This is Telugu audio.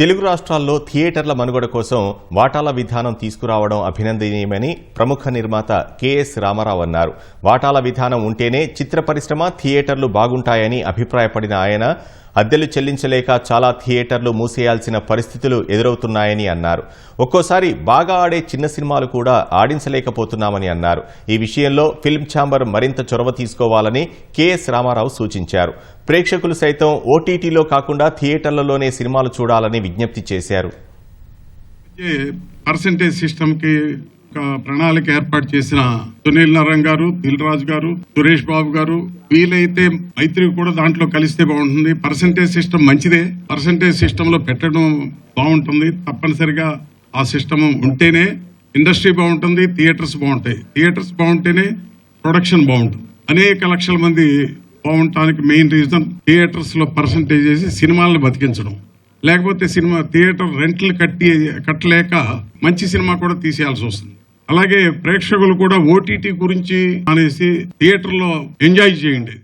తెలుగు రాష్ట్రాల్లో థియేటర్ల మనుగడ కోసం వాటాల విధానం తీసుకురావడం అభినందనీయమని ప్రముఖ నిర్మాత కెఎస్ రామారావు అన్నారు. వాటాల విధానం ఉంటేనే చిత్ర పరిశ్రమ థియేటర్లు బాగుంటాయని అభిప్రాయపడిన ఆయన అద్దెలు చెల్లించలేక చాలా థియేటర్లు మూసేయాల్సిన పరిస్థితులు ఎదురవుతున్నాయని అన్నారు. ఒక్కోసారి బాగా ఆడే చిన్న సినిమాలు కూడా ఆడించలేకపోతున్నామని అన్నారు. ఈ విషయంలో ఫిల్మ్ ఛాంబర్ మరింత చొరవ తీసుకోవాలని కెఎస్ రామారావు సూచించారు. ప్రేక్షకులు సైతం ఓటీటీలో కాకుండా థియేటర్లలోనే సినిమాలు చూడాలని విజ్ఞప్తి చేశారు. పర్సంటేజ్ సిస్టమ్ ప్రణాళిక ఏర్పాటు చేసిన సునీల్ నారాయణ గారు దిల్ రాజు గారు సురేష్ బాబు గారు వీలైతే మైత్రి కూడా దాంట్లో కలిస్తే బాగుంటుంది. పర్సంటేజ్ సిస్టమ్ మంచిదే. పర్సంటేజ్ సిస్టమ్లో పెట్టడం బాగుంటుంది. తప్పనిసరిగా ఆ సిస్టమ్ ఉంటేనే ఇండస్ట్రీ బాగుంటుంది థియేటర్స్ బాగుంటాయి. థియేటర్స్ బాగుంటేనే ప్రొడక్షన్ బాగుంటుంది. అనేక లక్షల మంది బాగుంటానికి మెయిన్ రీజన్ థియేటర్స్లో పర్సంటేజ్ చేసి సినిమాలను బతికించడం. లేకపోతే సినిమా థియేటర్ రెంట్లు కట్టి కట్టలేక మంచి సినిమా కూడా తీసేయాల్సి వస్తుంది. అలాగే ప్రేక్షకులు కూడా ఓటీటీ గురించి అనేసి థియేటర్లో ఎంజాయ్ చేయండి.